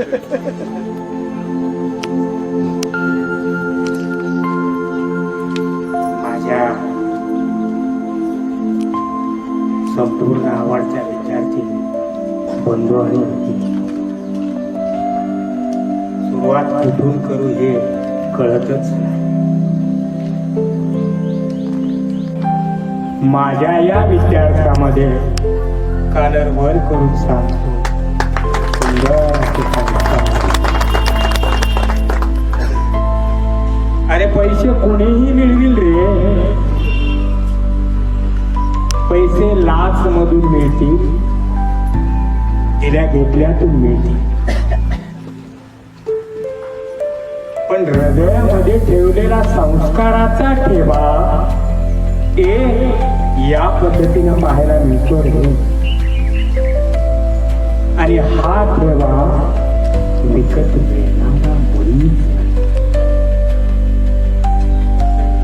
माझ्या संपूर्ण आवडत्या विद्यार्थी बंधू आणि सुरुवात कुठून करू हे कळतच नाही. माझ्या या विद्यार्थ्यामध्ये कालर वर करून सांगतो. सुंदर. अरे पैसे कोणीही मिळतील रे. पैसे लाच मधून मिळतील. दिल्या घेतल्यातून मिळतील. पण हृदयामध्ये ठेवलेला संस्काराचा ठेवा. ए या पद्धतीनं पाहायला मिळतो रे. आणि हा ठेवा विकत मिळणारा मुळीच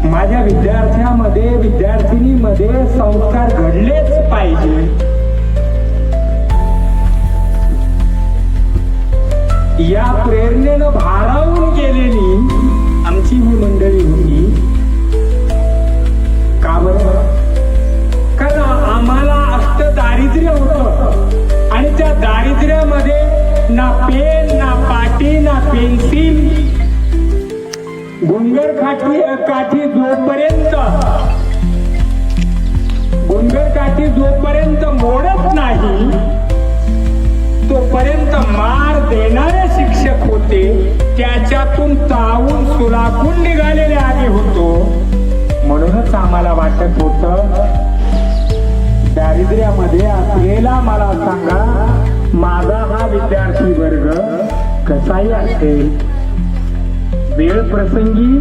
माझ्या विद्यार्थ्यामध्ये विद्यार्थिनीमध्ये संस्कार घडलेच पाहिजे. या प्रेरणेनं भारत पेन ना पाटी ना पेन्सिल. गुंगर खाटी काठी जोपर्यंत. गुंगर काठी जोपर्यंत मोडत नाही तोपर्यंत मार देणारे शिक्षक होते. त्याच्यातून तावून सुलाखून निघालेले आम्ही होतो. म्हणूनच आम्हाला वाटत होत दारिद्र्यामध्ये असलेला मला सांगा माझा हा विद्यार्थी वर्ग कसाही असेल वेळ प्रसंगी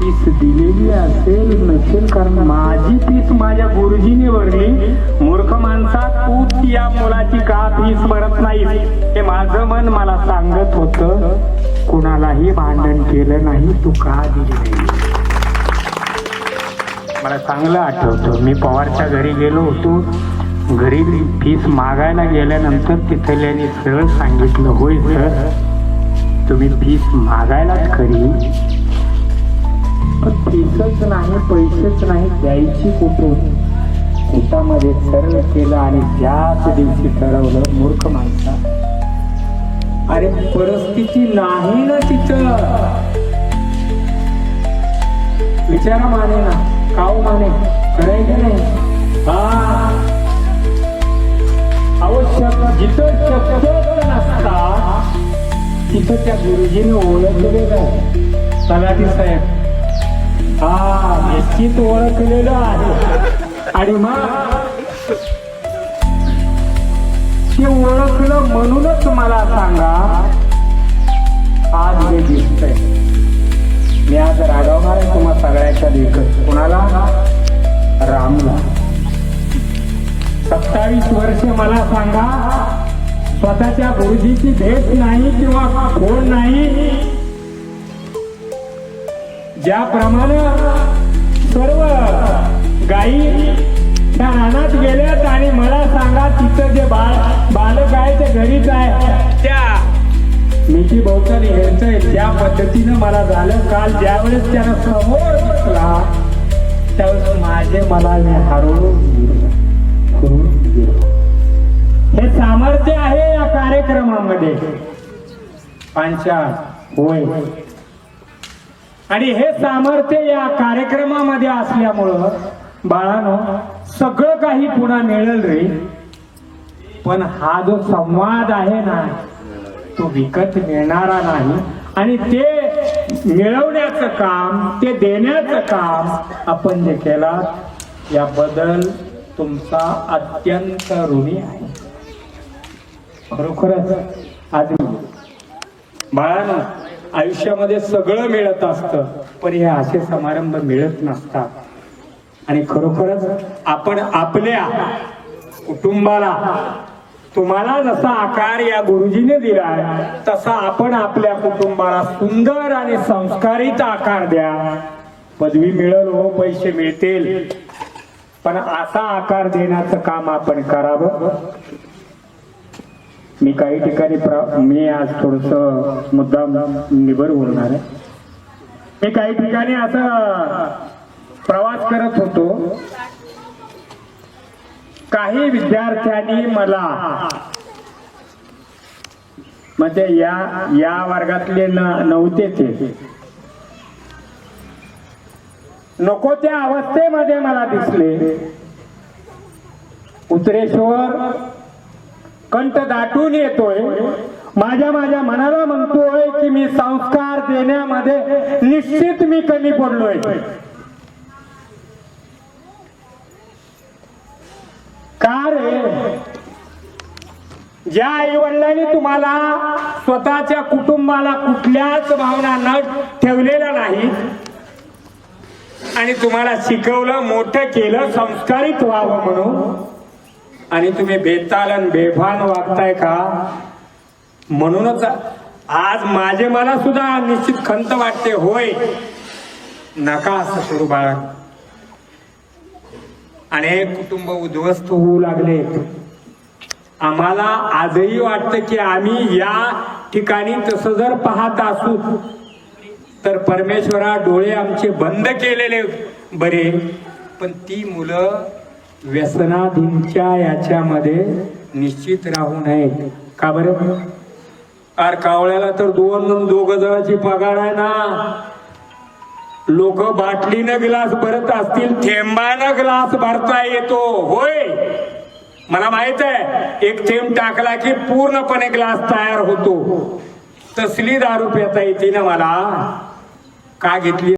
पीस दिलेली असेल नसेल कारण माझी फीस माझ्या गुरुजीने भरली. मूर्ख माणसा तू या मुलाची का फीस भरत नाही हे माझं मन मला सांगत होत. कुणालाही भांडण केलं नाही तू का दिली नाही? मला चांगलं आठवतं. मी पवारच्या घरी गेलो होतो. घरी फीस मागायला गेल्यानंतर तिथल्याने सरळ सांगितलं होय सर तुम्ही फीस मागायलाच खरी. पण फीसच नाही पैसेच नाही द्यायची कुठून? पोटामध्ये सरळ केलं आणि त्याच दिवशी ठरवलं मूर्ख माणसा. अरे परिस्थिती नाही ना तिथं. विचारा माने ना काऊ माने? करायचं की नाही? हा. आवश्यक जिथं शक्यच नसता तिथं त्या गुरुजीने ओळखलेलं आहे तलाठी साहेब हा निश्चित ओळखलेलं आहे आणि मग ते ओळखलं म्हणूनच मला सांगा आज हे दिसतंय मी आज रागवणार आहे तुम्हा सगळ्याच्या देखत कुणाला रामला. सत्तावीस मला सांगा स्वतःच्या गुरुजीची भेट नाही किंवा कोण नाही ज्याप्रमाणे सर्व गाई त्या रानात गेल्यात आणि मला सांगा तिथं जे बाळ बालक आहे ते घरीच आहे. त्या मिठी भोवताली यांचं त्या पद्धतीनं मला झालं काल ज्यावेळेस त्यानं समोर बसला त्यावेळेस माझे मला हरवून हरवून गेलो हे सामर्थ्य आहे या कार्यक्रमामध्ये. पांचाळ होय. आणि हे सामर्थ्य या कार्यक्रमामध्ये असल्यामुळं बाळानो सगळं काही पुन्हा मिळेल रे. पण हा जो संवाद आहे ना तो विकत मिळणारा नाही. आणि ते मिळवण्याचं काम ते देण्याचं काम आपण जे केला याबद्दल तुमचा अत्यंत ऋणी आहे. खरोखरच आज बाळानं आयुष्यामध्ये सगळं मिळत असतं पण हे असे समारंभ मिळत नसतात. आणि खरोखरच आपण आपल्या कुटुंबाला तुम्हाला जसा आकार या गुरुजीने दिलाय तसा आपण आपल्या कुटुंबाला सुंदर आणि संस्कारित आकार द्या. पदवी मिळेल हो पैसे मिळतील. पण असा आकार देण्याचं काम आपण करावं? मी काही ठिकाणी प्र- मी आज थोडस मुद्दाम निबर बोलणार आहे. मी काही ठिकाणी असं प्रवास करत होतो. काही विद्यार्थ्यांनी मला म्हणजे या या वर्गातले न नव्हते ते. नको त्या अवस्थेमध्ये मला दिसले. उतरेश्वर कंठ दाटून येतोय. माझ्या माझ्या मनाला म्हणतोय की मी संस्कार देण्यामध्ये निश्चित मी कमी पडलोय. का रे? ज्या आई वडिलांनी तुम्हाला स्वतःच्या कुटुंबाला कुठल्याच भावना न ठेवलेल्या नाही आणि तुम्हाला शिकवलं मोठं केलं संस्कारित व्हावं म्हणून आणि तुम्ही बेताल आणि बेभान वागताय का? म्हणूनच आज माझे मला सुद्धा निश्चित खंत वाटते. होय. नका असं सुरू बाळा. अनेक कुटुंब उद्ध्वस्त होऊ लागले. आम्हाला आजही वाटतं की आम्ही या ठिकाणी तसं जर पाहत असू तर परमेश्वरा डोळे आमचे बंद केलेले बरे. पण ती मुलं व्यसनाधीनच्या याच्यामध्ये निश्चित राहू नये. का बरं? अर कावळ्याला तर दोन दोघ जणांची पगार आहे ना. लोक बाटलीनं ग्लास भरत असतील थेंबानं ग्लास भरता येतो. होय? मला माहीत आहे एक थेंब टाकला की पूर्णपणे ग्लास तयार होतो. तसली दारू पेता येते ना मला. का घेतली?